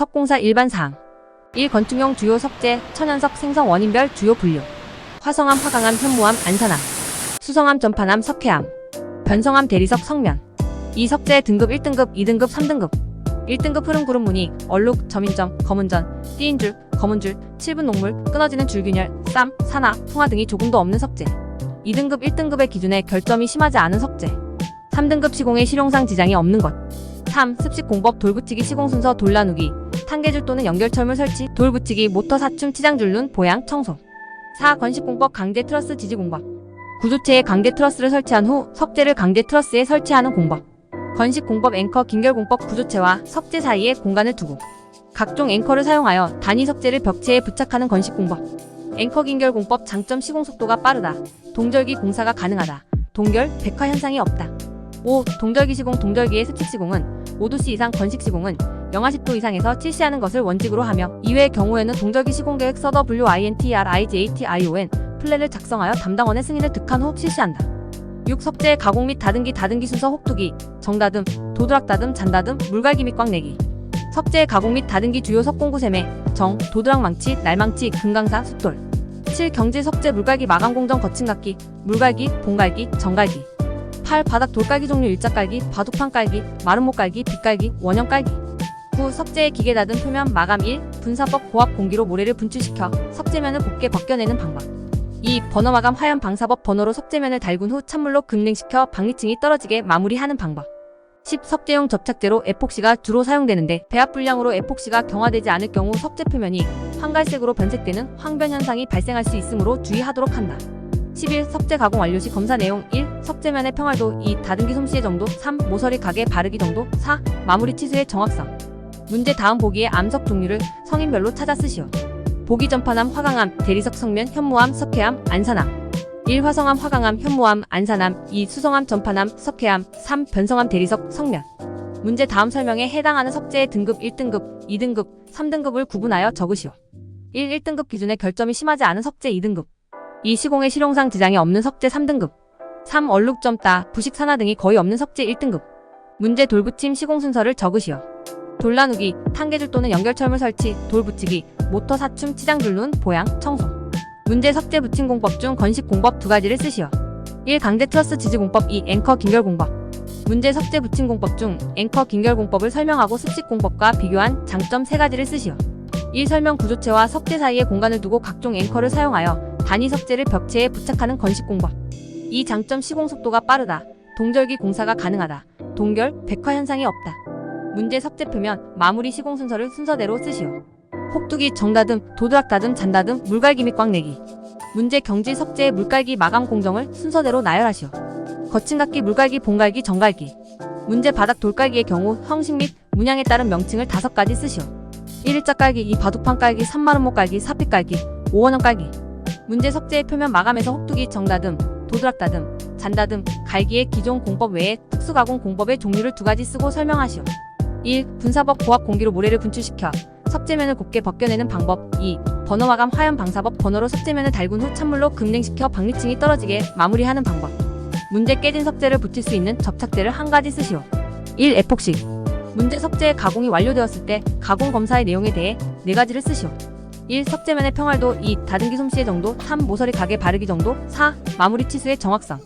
석공사 일반 사항. 1. 건축용 주요 석재, 천연석 생성 원인별 주요 분류. 화성암, 화강암, 현무암, 안산암. 수성암, 전판암, 석회암. 변성암, 대리석, 성면. 이 석재 등급 1등급, 2등급, 3등급. 1등급 흐름 구름 무늬, 얼룩, 점인점, 검은전, 띠인 줄, 검은 줄, 칠분 녹물, 끊어지는 줄균열, 쌈, 산화, 풍화 등이 조금도 없는 석재. 2등급, 1등급의 기준에 결점이 심하지 않은 석재. 3등급 시공에 실용상 지장이 없는 것. 3. 습식 공법 돌붙이기 시공 순서 돌 나누기 탄개줄 또는 연결철물 설치 돌 붙이기 모터 사춤 치장줄 눈 보양 청소. 4. 건식 공법 강제 트러스 지지 공법. 구조체에 강제 트러스를 설치한 후 석재를 강제 트러스에 설치하는 공법. 건식 공법 앵커 긴결 공법 구조체와 석재 사이에 공간을 두고 각종 앵커를 사용하여 단위 석재를 벽체에 부착하는 건식 공법. 앵커 긴결 공법 장점 시공 속도가 빠르다. 동절기 공사가 가능하다. 동결 백화 현상이 없다. 5. 동절기 시공 동절기의 습식 시공은 5도씨 이상 건식 시공은 영하 10도 이상에서 실시하는 것을 원칙으로 하며 이외의 경우에는 동절기 시공 계획 서더 WINTR IJTION 플랜을 작성하여 담당원의 승인을 득한 후 실시한다. 6. 석재 가공 및 다듬기 다듬기 순서 혹두기, 정다듬, 도드락 다듬, 잔다듬, 물갈기 및 꽉내기 석재 가공 및 다듬기 주요 석공구 셈매 정, 도드락 망치, 날망치, 금강사, 숫돌 7. 경질 석재 물갈기 마감 공정 거친 각기, 물갈기, 봉갈기, 정갈기 8. 바닥 돌깔기 종류 일자깔기, 바둑판 깔기, 마름모 깔기, 빗깔기, 원형 깔기 9. 석재의 기계 닫은 표면 마감 1. 분사법 고압 공기로 모래를 분출시켜 석재면을 곱게 벗겨내는 방법 2. 번호 마감 화염 방사법 번호로 석재면을 달군 후 찬물로 급냉시켜 방리층이 떨어지게 마무리하는 방법 10. 석재용 접착제로 에폭시가 주로 사용되는데 배합 불량으로 에폭시가 경화되지 않을 경우 석재 표면이 황갈색으로 변색되는 황변 현상이 발생할 수 있으므로 주의하도록 한다. 11. 석재 가공 완료 시 검사 내용 1. 석재면의 평활도 2. 다듬기 솜씨의 정도 3. 모서리 가게 바르기 정도 4. 마무리 치수의 정확성 문제 다음 보기의 암석 종류를 성인별로 찾아 쓰시오. 보기 전판암, 화강암, 대리석 성면, 현무암, 석회암, 안산암 1. 화성암, 화강암, 현무암, 안산암 2. 수성암, 전판암, 석회암 3. 변성암, 대리석, 성면 문제 다음 설명에 해당하는 석재의 등급 1등급, 2등급, 3등급을 구분하여 적으시오. 1. 1등급 기준에 결점이 심하지 않은 석재 2등급 2. 시공에 실용상 지장이 없는 석재 3등급 3. 얼룩점 따, 부식 산화 등이 거의 없는 석재 1등급 문제 돌붙임 시공 순서를 적으시오. 돌 나누기, 탄개줄 또는 연결철물 설치, 돌 붙이기, 모터 사춤 치장 줄 눈 보양, 청소 문제 석재 붙임 공법 중 건식 공법 두 가지를 쓰시오. 1. 강제 트러스 지지 공법 2. 앵커 긴결 공법 문제 석재 붙임 공법 중 앵커 긴결 공법을 설명하고 습식 공법과 비교한 장점 세 가지를 쓰시오. 1. 설명 구조체와 석재 사이에 공간을 두고 각종 앵커를 사용하여 단위 석재를 벽체에 부착하는 건식 공법 2. 장점 시공 속도가 빠르다. 동절기 공사가 가능하다. 동결, 백화 현상이 없다. 문제 석재 표면 마무리 시공 순서를 순서대로 쓰시오. 혹두기, 정다듬, 도드락 다듬, 잔다듬, 물갈기 및 꽉내기. 문제 경질 석재의 물갈기 마감 공정을 순서대로 나열하시오. 거친 각기, 물갈기, 봉갈기, 정갈기. 문제 바닥 돌깔기의 경우 형식 및 문양에 따른 명칭을 다섯 가지 쓰시오. 1일자 깔기, 2 바둑판 깔기, 3마름모 깔기, 사피 깔기, 5원형 깔기. 문제 석재의 표면 마감에서 혹두기, 정다듬, 도드락 다듬, 잔다듬, 갈기의 기존 공법 외에 특수가공 공법의 종류를 두 가지 쓰고 설명하시오. 1. 분사법 고압 공기로 모래를 분출시켜 석재면을 곱게 벗겨내는 방법 2. 번호 마감 화염 방사법 번호로 석재면을 달군 후 찬물로 급냉시켜 방리층이 떨어지게 마무리하는 방법 문제 깨진 석재를 붙일 수 있는 접착제를 한 가지 쓰시오 1. 에폭시 문제 석재의 가공이 완료되었을 때 가공 검사의 내용에 대해 네 가지를 쓰시오 1. 석재면의 평활도 2. 다듬기 솜씨의 정도 3. 모서리 가게 바르기 정도 4. 마무리 치수의 정확성